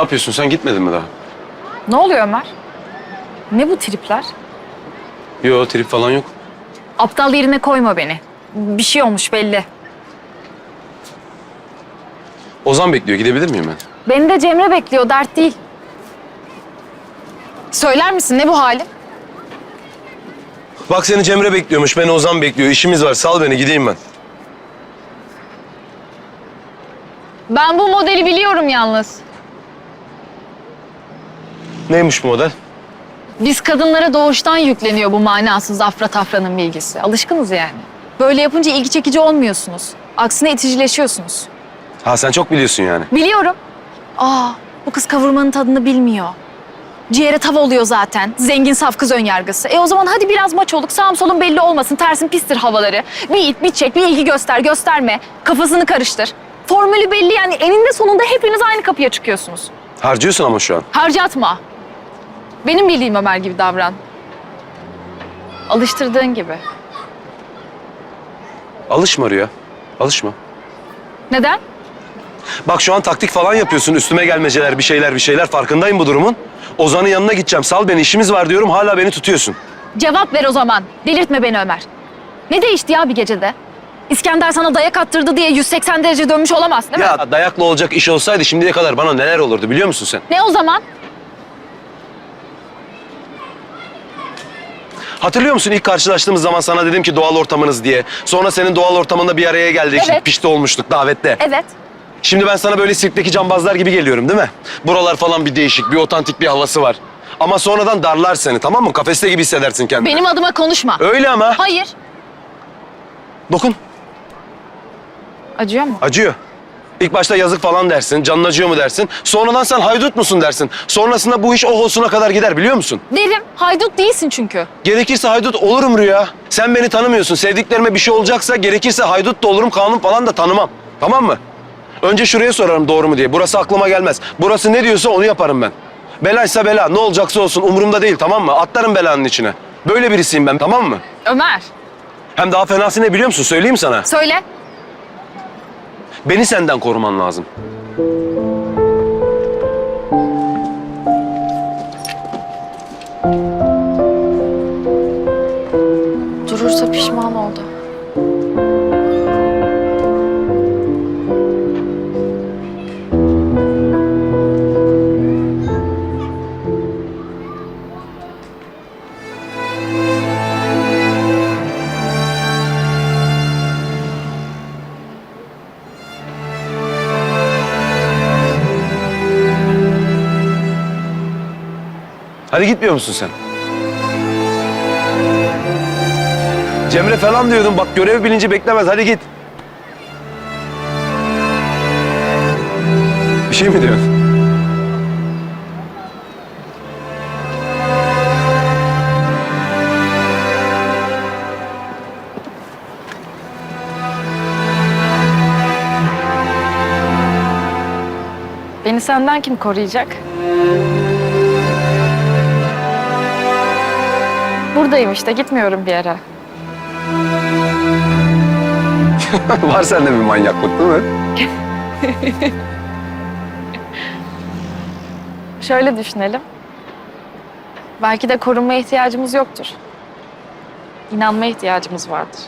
Ne yapıyorsun sen gitmedin mi daha? Ne oluyor Ömer? Ne bu tripler? Yo trip falan yok. Aptal yerine koyma beni. Bir şey olmuş belli. Ozan bekliyor gidebilir miyim ben? Beni de Cemre bekliyor, dert değil. Söyler misin ne bu hali? Bak seni Cemre bekliyormuş beni Ozan bekliyor. İşimiz var sal beni gideyim ben. Ben bu modeli biliyorum yalnız. Neymiş bu model? Biz kadınlara doğuştan yükleniyor bu manasız afra tafranın bilgisi. Alışkınız yani. Böyle yapınca ilgi çekici olmuyorsunuz. Aksine iticileşiyorsunuz. Ha sen çok biliyorsun yani. Biliyorum. Aa, bu kız kavurmanın tadını bilmiyor. Ciğere tava oluyor zaten. Zengin saf kız ön yargısı. E o zaman hadi biraz maç olduk. Sağım solum belli olmasın. Tersin pistir havaları. Bir it, bir çek, bir ilgi göster, gösterme. Kafasını karıştır. Formülü belli yani eninde sonunda hepiniz aynı kapıya çıkıyorsunuz. Harcıyorsun ama şu an. Harcatma. Benim bildiğim Ömer gibi davran. Alıştırdığın gibi. Alışma Rüya. Alışma. Neden? Bak şu an taktik falan yapıyorsun. Üstüme gelmeceler, bir şeyler, bir şeyler. Farkındayım bu durumun. Ozan'ın yanına gideceğim. Sal beni, işimiz var diyorum. Hala beni tutuyorsun. Cevap ver o zaman. Delirtme beni Ömer. Ne değişti ya bir gecede? İskender sana dayak attırdı diye 180 derece dönmüş olamaz değil mi? Ya dayakla olacak iş olsaydı şimdiye kadar bana neler olurdu biliyor musun sen? Ne o zaman? Hatırlıyor musun ilk karşılaştığımız zaman sana dedim ki doğal ortamınız diye. Sonra senin doğal ortamında bir araya geldik. Evet. Pişti olmuştuk davette. Evet. Şimdi ben sana böyle sirkteki cambazlar gibi geliyorum değil mi? Buralar falan bir değişik, bir otantik bir havası var. Ama sonradan darlar seni tamam mı? Kafeste gibi hissedersin kendini. Benim adıma konuşma. Öyle ama. Hayır. Dokun. Acıyor mu? Acıyor. İlk başta yazık falan dersin, canın acıyor mu dersin. Sonradan sen haydut musun dersin. Sonrasında bu iş o olsuna kadar gider biliyor musun? Derim. Haydut değilsin çünkü. Gerekirse haydut olurum Rüya. Sen beni tanımıyorsun. Sevdiklerime bir şey olacaksa gerekirse haydut da olurum, kanun falan da tanımam. Tamam mı? Önce şuraya sorarım doğru mu diye. Burası aklıma gelmez. Burası ne diyorsa onu yaparım ben. Belaysa bela, ne olacaksa olsun umurumda değil tamam mı? Atlarım belanın içine. Böyle birisiyim ben tamam mı? Ömer. Hem daha fenası ne biliyor musun? Söyleyeyim sana. Söyle. Beni senden koruman lazım. Durursa pişman oldu. Hadi gitmiyor musun sen? Cemre falan diyordun. Bak görev bilinci beklemez. Hadi git. Bir şey mi diyorsun? Beni senden kim koruyacak? Buradayım işte gitmiyorum bir yere. Var sende bir manyaklık değil mi? Şöyle düşünelim. Belki de korunmaya ihtiyacımız yoktur. İnanmaya ihtiyacımız vardır.